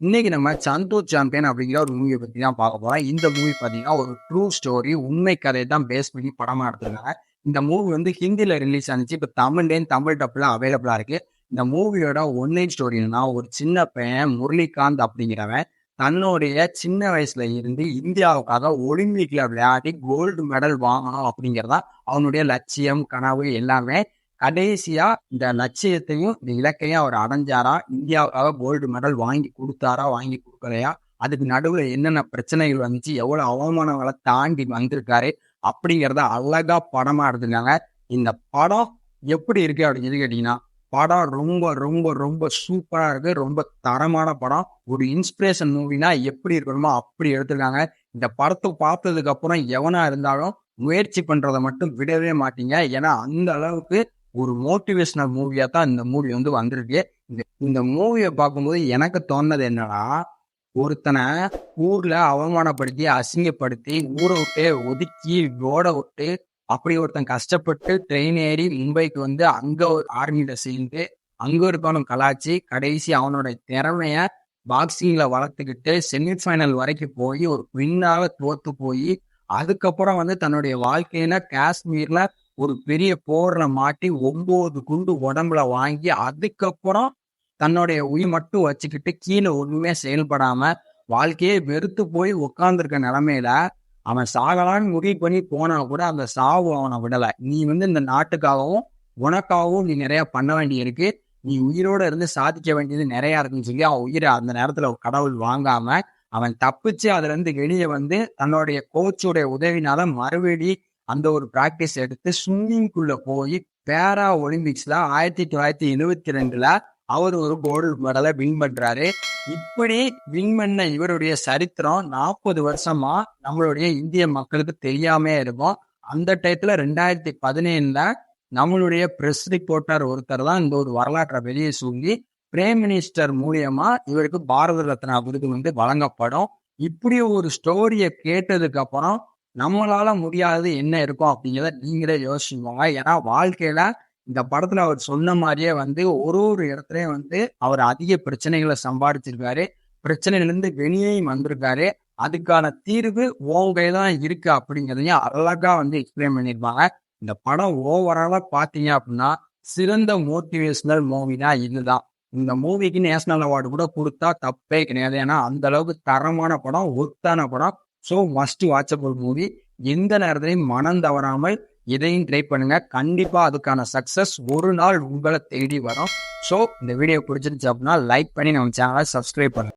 இன்னைக்கு நம்ம சந்தோஷ் சாம்பியன் அப்படிங்கிற ஒரு மூவியை பத்தி தான் பார்க்க போறோம். இந்த மூவி பார்த்தீங்கன்னா ஒரு ட்ரூ ஸ்டோரி உண்மை கதையை தான் பேஸ் பண்ணி படமா எடுத்திருக்காங்க. இந்த மூவி வந்து ஹிந்தியில் ரிலீஸ் ஆனிச்சு இப்போ தமிழ்லேயும் தமிழ் டப்ல அவைலபிளா இருக்கு. இந்த மூவியோட ஒன்லைன் ஸ்டோரி என்னன்னா ஒரு சின்ன பையன் முரளிகாந்த் அப்படிங்கிறவன் தன்னுடைய சின்ன வயசுல இருந்து இந்தியாவுக்காக ஒலிம்பிக்ல விளையாடி கோல்டு மெடல் வாங்கணும் அப்படிங்கிறதா அவனுடைய லட்சியம் கனவு எல்லாமே கடைசியா இந்த லட்சியத்தையும் இந்த இலக்கையும் அவர் அடைஞ்சாரா? இந்தியாவுக்காக கோல்டு மெடல் வாங்கி கொடுத்தாரா? வாங்கி கொடுக்கலையா? அதுக்கு நடுவில் என்னென்ன பிரச்சனைகள் வந்துச்சு? எவ்வளவு அவமானங்களை தாண்டி வந்திருக்காரு? அப்படிங்கிறத அழகா படமா எடுத்திருக்காங்க. இந்த படம் எப்படி இருக்கு அப்படின்னு சொல்லி கேட்டீங்கன்னா படம் ரொம்ப ரொம்ப ரொம்ப சூப்பரா இருக்கு. ரொம்ப தரமான படம். ஒரு இன்ஸ்பிரேஷன் மூவினா எப்படி இருக்கணுமோ அப்படி எடுத்திருக்காங்க. இந்த படத்தை பார்த்ததுக்கு அப்புறம் எவனா இருந்தாலும் முயற்சி பண்றதை மட்டும் விடவே மாட்டீங்க. ஏன்னா அந்த அளவுக்கு ஒரு மோட்டிவேஷனல் மூவியா தான் இந்த மூவி வந்து வந்திருக்கு. இந்த இந்த மூவியை பார்க்கும்போது எனக்கு தோணுது என்னன்னா ஒருத்தனை ஊர்ல அவமானப்படுத்தி அசிங்கப்படுத்தி ஊரை விட்டு ஒதுக்கி ஓட விட்டு அப்படி ஒருத்தன் கஷ்டப்பட்டு ட்ரெயின் ஏறி மும்பைக்கு வந்து அங்க ஒரு ஆர்மியில சேர்ந்து அங்க இருக்கணும் கலாச்சி கடைசி அவனோட திறமைய பாக்ஸிங்ல வளர்த்துக்கிட்டு செமிஃபைனல் வரைக்கும் போய் ஒரு வின்னாக தோத்து போய் அதுக்கப்புறம் வந்து தன்னுடைய வாழ்க்கையில காஷ்மீர்ல ஒரு பெரிய போர்ல மாட்டி ஒன்பது குண்டு உடம்புல வாங்கி அதுக்கப்புறம் தன்னுடைய உயிர் மட்டும் வச்சுக்கிட்டு கீழே ஒண்ணுமே செயல்படாம வாழ்க்கையே வெறுத்து போய் உட்கார்ந்துருக்க நிலமையில அவன் சாகலான்னு முடிவு பண்ணி போனா கூட அந்த சாவு அவனை விடலை. நீ வந்து இந்த நாட்டுக்காகவும் உனக்காகவும் நீ நிறைய பண்ண வேண்டி இருக்கு நீ உயிரோட இருந்து சாதிக்க வேண்டியது நிறைய இருக்குன்னு சொல்லி அவன் உயிரை அந்த நேரத்துல கடவுள் வாங்காம அவன் தப்பிச்சு அதுல இருந்து வெளியே வந்து தன்னுடைய கோச்சுடைய உதவினால மறுபடி அந்த ஒரு பிராக்டிஸ் எடுத்து ஸ்விம்மிங்குள்ள போய் பேரா ஒலிம்பிக்ஸ்ல ஆயிரத்தி தொள்ளாயிரத்தி எழுவத்தி ரெண்டுல அவர் ஒரு கோல்டு மெடலை வின் பண்றாரு. இப்படி வின் பண்ண இவருடைய சரித்திரம் நாற்பது வருஷமா நம்மளுடைய இந்திய மக்களுக்கு தெரியாமே இருக்கும். அந்த டயத்துல ரெண்டாயிரத்தி பதினேழுல நம்மளுடைய பிரஸ் ரிப்போர்ட்டர் ஒருத்தர் தான் இந்த ஒரு வரலாற்றை வெளியே சொல்லி பிரேம் மினிஸ்டர் மூலியமா இவருக்கு பாரத ரத்னா விருது வந்து வழங்கப்படும். இப்படி ஒரு ஸ்டோரியை கேட்டதுக்கு அப்புறம் நம்மளால முடியாதது என்ன இருக்கும் அப்படிங்கிறத நீங்களே யோசிச்சுக்கோங்க. ஏன்னா வாழ்க்கையில இந்த படத்துல அவர் சொன்ன மாதிரியே வந்து ஒரு ஒரு இடத்துலயும் வந்து அவர் அதிக பிரச்சனைகளை சம்பாதிச்சிருக்காரு. பிரச்சனையிலிருந்து வெளியேயும் வந்திருக்காரு. அதுக்கான தீர்வு உங்க தான் இருக்கு அப்படிங்கிறதையும் அழகா வந்து எக்ஸ்பிளைன் பண்ணியிருப்பாங்க. இந்த படம் ஓவராலா பாத்தீங்க அப்படின்னா சிறந்த மோட்டிவேஷனல் மூவினா இதுதான். இந்த மூவிக்கு நேஷனல் அவார்டு கூட கொடுத்தா தப்பே கிடையாது. ஏன்னா அந்த அளவுக்கு தரமான படம் ஒத்தான படம். ஸோ மஸ்ட் வாட்சபிள் மூவி எந்த நேரத்திலையும் மனம் தவறாமல் இதையும் ட்ரை பண்ணுங்க. கண்டிப்பா அதுக்கான சக்சஸ் ஒரு நாள் உங்களை தேடி வரும். ஸோ இந்த வீடியோ பிடிச்சிருச்சு அப்படின்னா லைக் பண்ணி நம்ம சேனலை சப்ஸ்கிரைப் பண்ணுங்க.